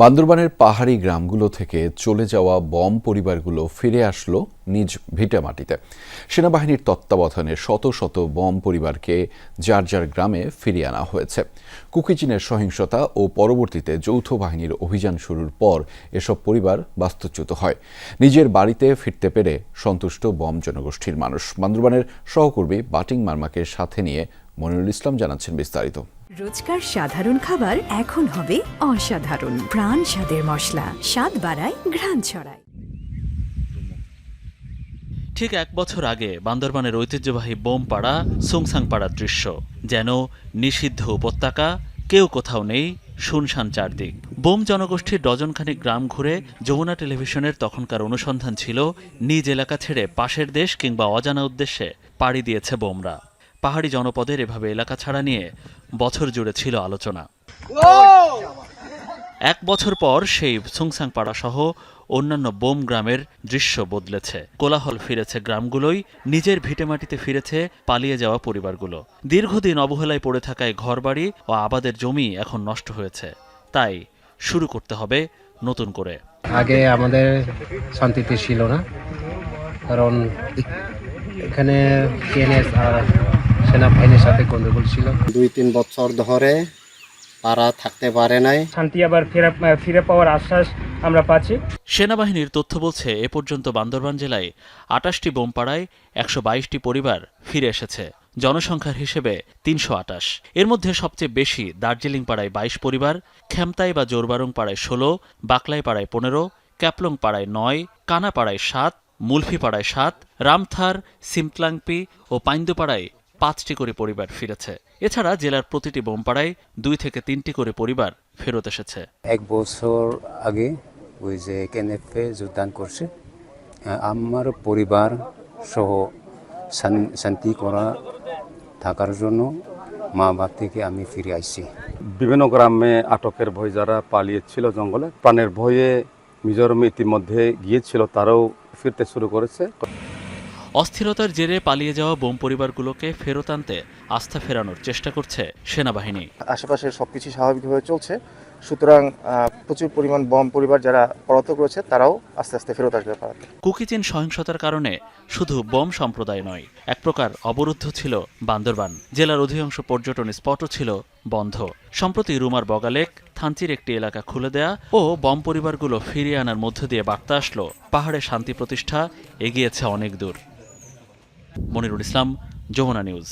বান্দরবানের পাহাড়ি গ্রামগুলো থেকে চলে যাওয়া বম পরিবারগুলো ফিরে আসলো নিজ ভিটেমাটিতে সেনাবাহিনীর তত্ত্বাবধানে শত শত বম পরিবারকে যার যার গ্রামে ফিরিয়ে আনা হয়েছে। কুকিচিনের সহিংসতা ও পরবর্তীতে যৌথ বাহিনীর অভিযান শুরুর পর এসব পরিবার বাস্তুচ্যুত হয়। নিজের বাড়িতে ফিরতে পেরে সন্তুষ্ট বম জনগোষ্ঠীর মানুষ। বান্দরবানের সহকর্মী বাটিং মার্মাকে সাথে নিয়ে মনিরুল ইসলাম জানাচ্ছেন বিস্তারিত। রোজকার সাধারণ খাবার এখন হবে অসাধারণ। প্রাণ স্বাদের মশলা, স্বাদ বাড়ায়, ঘ্রাণ ছড়ায়। ঠিক এক বছর আগে বান্দরবানের ঐতিহ্যবাহী বোমপাড়া সুংসাংপাড়ার দৃশ্য, যেন নিষিদ্ধ উপত্যকা, কেউ কোথাও নেই শুনশান চারদিক। বোম জনগোষ্ঠীর ডজনখানিক গ্রাম ঘুরে যমুনা টেলিভিশনের তখনকার অনুসন্ধান ছিল, নিজ এলাকা ছেড়ে পাশের দেশ কিংবা অজানা উদ্দেশ্যে পাড়ি দিয়েছে বোমরা। পাহাড়ি জনপদের এভাবে এলাকা ছাড়া নিয়ে বছর জুড়ে ছিল আলোচনা। এক বছর পর সেই সুংসাংপাড়া সহ অন্যান্য বোম গ্রামের দৃশ্য বদলেছে। কোলাহল ফিরেছে গ্রামগুলোই, নিজের ভিটেমাটিতে ফিরেছে পালিয়ে যাওয়া পরিবারগুলো। দীর্ঘদিন অবহেলায় পড়ে থাকায় ঘরবাড়ি ও আবাদের জমি এখন নষ্ট হয়েছে। তাই শুরু করতে হবে নতুন করে। আগে আমাদের শান্তিতে ছিল না। কারণ এখানে সেনাবাহিনীর সাথে গন্ডগোল ছিল। দুই তিন বছর ধরে তারা থাকতে পারে নাই। শান্তি আবার ফেরা ফিরে পাওয়ার আশ্বাস আমরা পাচ্ছি। সেনাবাহিনীর তথ্য বলছে এ পর্যন্ত বান্দরবান জেলায় আটাশটি বোমপাড়ায় একশো বাইশটি পরিবার ফিরে এসেছে। জনসংখ্যার হিসেবে তিনশো আটাশ। এর মধ্যে সবচেয়ে বেশি দার্জিলিং পাড়ায় বাইশ পরিবার খ্যামতাই বা জোরবারং পাড়ায় ষোলো বাকলাই পাড়ায় পনেরো ক্যাপলং পাড়ায় নয় কানা পাড়ায় সাত মুলফি পাড়ায় সাত রামথার সিমতলাংপি ও পাইন্দুপাড়ায় পাঁচটি করে পরিবার ফিরেছে। এছাড়া জেলার প্রতিটি বোমপাড়ায় দুই থেকে তিনটি করে পরিবার ফেরত এসেছে। এক বছর আগে ওই যে কেনেফে যোগদান করছে আমার পরিবার সহ শান্তি করা থাকার জন্য মা বাপ থেকে আমি ফিরে আসছি বিভিন্ন গ্রামে আটকের ভয় যারা পালিয়েছিল জঙ্গলে প্রাণের ভয়ে মিজোরামে ইতিমধ্যে গিয়েছিল তারাও ফিরতে শুরু করেছে। অস্থিরতার জেরে পালিয়ে যাওয়া বোম পরিবারগুলোকে ফেরত আনতে আস্থা ফেরানোর চেষ্টা করছে সেনাবাহিনী। আশেপাশে সবকিছু স্বাভাবিকভাবে চলছে। সুতরাং প্রচুর পরিমাণ বম পরিবার যারা পলাতক রয়েছে তারাও আস্তে আস্তে ফেরত আসবে পাড়াতে কুকিচিন সহিংসতার কারণে শুধু বোম সম্প্রদায় নয় এক প্রকার অবরুদ্ধ ছিল বান্দরবান। জেলার অধিকাংশ পর্যটন স্পটও ছিল বন্ধ। সম্প্রতি রুমার বগালেক থানচির একটি এলাকা খুলে দেয়া ও বম পরিবারগুলো ফিরিয়ে আনার মধ্য দিয়ে বার্তা আসলো। পাহাড়ে শান্তি প্রতিষ্ঠা এগিয়েছে অনেক দূর। মনিরুল ইসলাম যমুনা নিউজ।